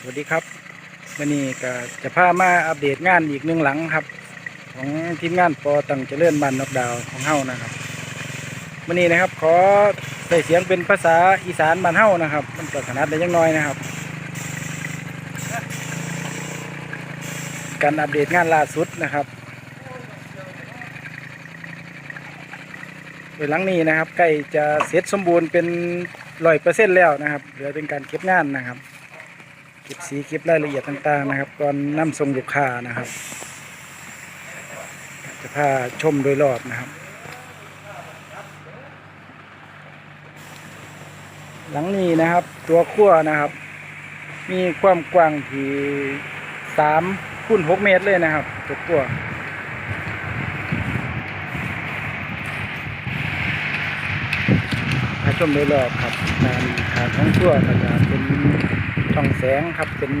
สวัสดีครับวันนี้ก็จะพามาอัปเดตงานอีกหนึ่งหลังครับ ของทีมงานปอตังเจริญบันนกดาวของเฮานะครับวันนี้นะครับ ขอใส่เสียงเป็นภาษาอีสานบ้านเฮานะครับ มันก็ขนาดได้ยังน้อยนะครับ การอัปเดตงานล่าสุดนะครับโดยหลังนี้นะครับใกล้จะเสร็จสมบูรณ์เป็นร้อยเปอร์เซ็นต์แล้วนะครับเหลือเป็นการเก็บงานนะครับ เก็บสีเก็บรายละเอียดต่างๆนะครับก่อนนำส่งลูกค้านะครับ จะพาชมโดยรอบนะครับ หลังนี้นะครับ ตัวขั้วนะครับ มีความกว้างที่สามคูณหกเมตรเลยนะครับ ตัวขั้วชมโดยรอบครับการขางของขั้วก็จะเป็น องแสงครับเป็น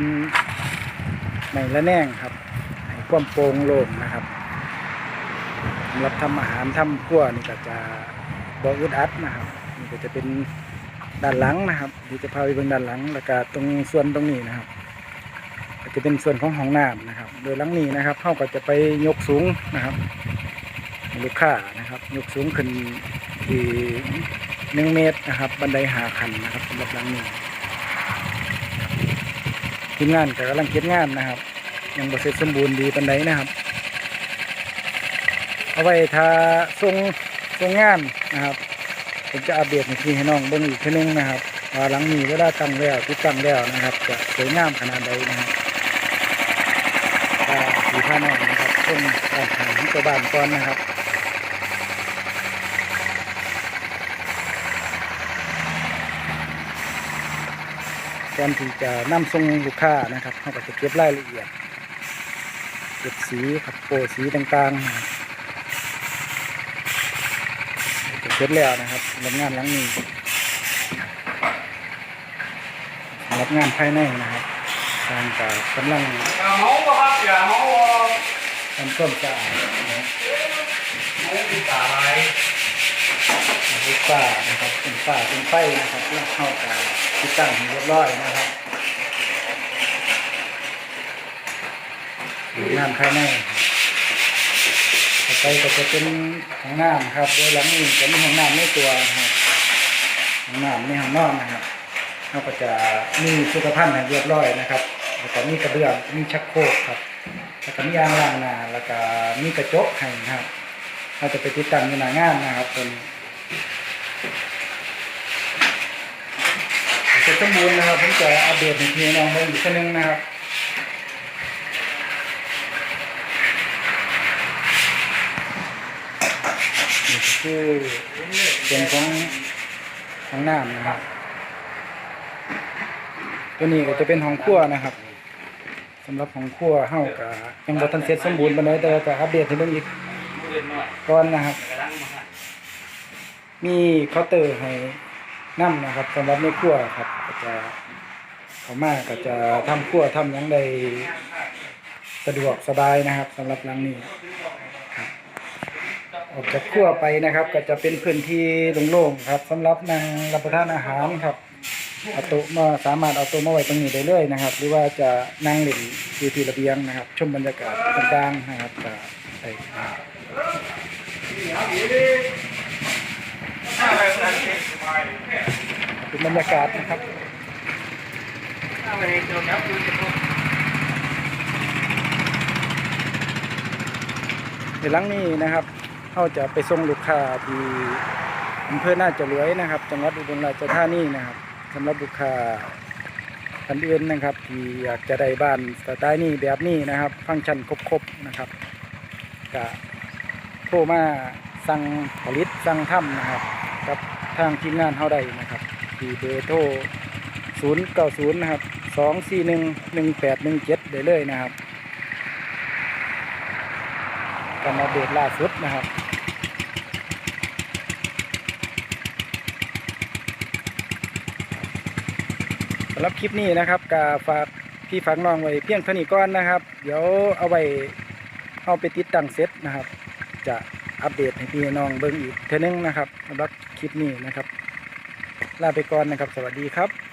ไม้ละแนงครับให้ความโปร่งโล่งนะครับสำหรับทำอาหารทำขั้วนี่ก็จะบ่อึดอัดนะครับนี่ก็จะเป็นด้านหลังนะครับเดี๋ยวจะพาไปเบิ่งด้านหลังแล้วก็ตรงส่วนตรงนี้นะครับก็จะเป็นส่วนของห้องน้ำนะครับ โดยหลังนี้นะครับเขาก็จะไปยกสูงนะครับห้ลูกค้านะครับ ยกสูงขึ้นที่หนึ่งเมตรนะครับ บันไดหาขันนะครับสำหรับหลังนี้ ทีมงานก็กำลังเก็บงานนะครับ ยังบ่เสร็จสมบูรณ์ดีบันไดนะครับ เอาไว้ถ้าทรงทรงงานนะครับผมจะอัปเดตในทีให้น้องเบิ่งอีกทีนึงนะครับว่าหลังนี้เวลาตั้งแล้วติดตั้งแล้วนะครับ จะสวยงามขนาดใดนะครับสีผ้าน้องนะครับช่วงการขายของตัวบ้านก่อนนะครับ ก่อนที่จะนำส่งลูกค้านะครับเขาก็จะเก็บรายละเอียด เก็บสีครับโปะสีต่างๆจะเสร็จแล้วนะครับรับงานหลังนี้รับงานภายในนะครับทางการกำลังอย่าเมาบ่ครับอย่าเมาบ่ทำต้นสะอาดนะครับ เมาติดตาอะไรลูกฝ้านะครับเป็นฝ้าเป็นไฟนะครับแล้วเข้ากับติดตั้งให้เรียบร้อยนะครับงานภายในต่อไปก็จะเป็นห้องน้ำครับ โดยหลังนี้จะมีห้องน้ำในตัวครับห้องน้ำในห้องนอนนะครับเราก็จะมีสุขภัณฑ์ให้เรียบร้อยนะครับ แล้วก็มีกระเบื้องมีชักโครกครับ แล้วก็มีอ่างล้างหน้าแล้วก็มีกระจกให้นะครับ เราจะไปติดตั้งในหน้างานนะครับเป็นเสร็จสมบูรณ์นะครับผมจะอัปเดตให้พี่น้องเบิ่งอีกทีนึงนะครับนี่คือเป็นของของน้ำนะครับ ตัวนี้ก็จะเป็นห้องครัวนะครับสำหรับห้องครัวเฮาก็ยังบ่ทันเสร็จสมบูรณ์ปานใดแต่ก็อัปเดตให้เบิ่งอีก ก่อนนะครับ มีเคาน์เตอร์ให้นํนะครับสำหรับในครัวครับก็จะเข้ามาก็จะทำครัวทำยังได้สะดวกสบายนะครับสำหรับหลังนี้ออกจากครัวไปนะครับ ก็จะเป็นพื้นที่โล่งๆครับสำหรับนั่งรับประทานอาหารครับเอาโต๊ะมาสามารถเอาโต๊ะมาไว้ตรงนี้ได้เลยนะครับ หรือว่าจะนั่งเล่นอยู่ที่ระเบียงนะครับ ชมบรรยากาศต่างๆนะครับก็ได้ เป็นบรรยากาศนะครับเจ้าครับคือจะพูดในหลังนี้นะครับเขาจะไปส่งลูกค้าที่อำเภอหน่าจะรวยนะครับ จังหวัดอุบลราชธานีนะครับสำหรับลูกค้าท่านอื่นนะครับ ที่อยากจะได้บ้านสไตล์นี้แบบนี้นะครับ ฟังก์ชันครบๆนะครับก็ โทรมาสั่งผลิตสั่งทำนะครับกับทางทีมงานเขาได้นะครับที่เบอร์โทร090นะครับ241 1817ได้เลยนะครับการอัปเดตล่าสุดนะครับสำหรับคลิปนี้นะครับก็ฝากพี่ฝากน้องไว้เพียงเท่านี้ก่อนนะครับ เดี๋ยวเอาไว้เอาไปติดตั้งเซตนะครับ จะอัปเดตให้พี่น้องเบิ้งอีกเทนึงนะครับสำหรับคลิปนี้นะครับ ลาไปก่อนนะครับ สวัสดีครับ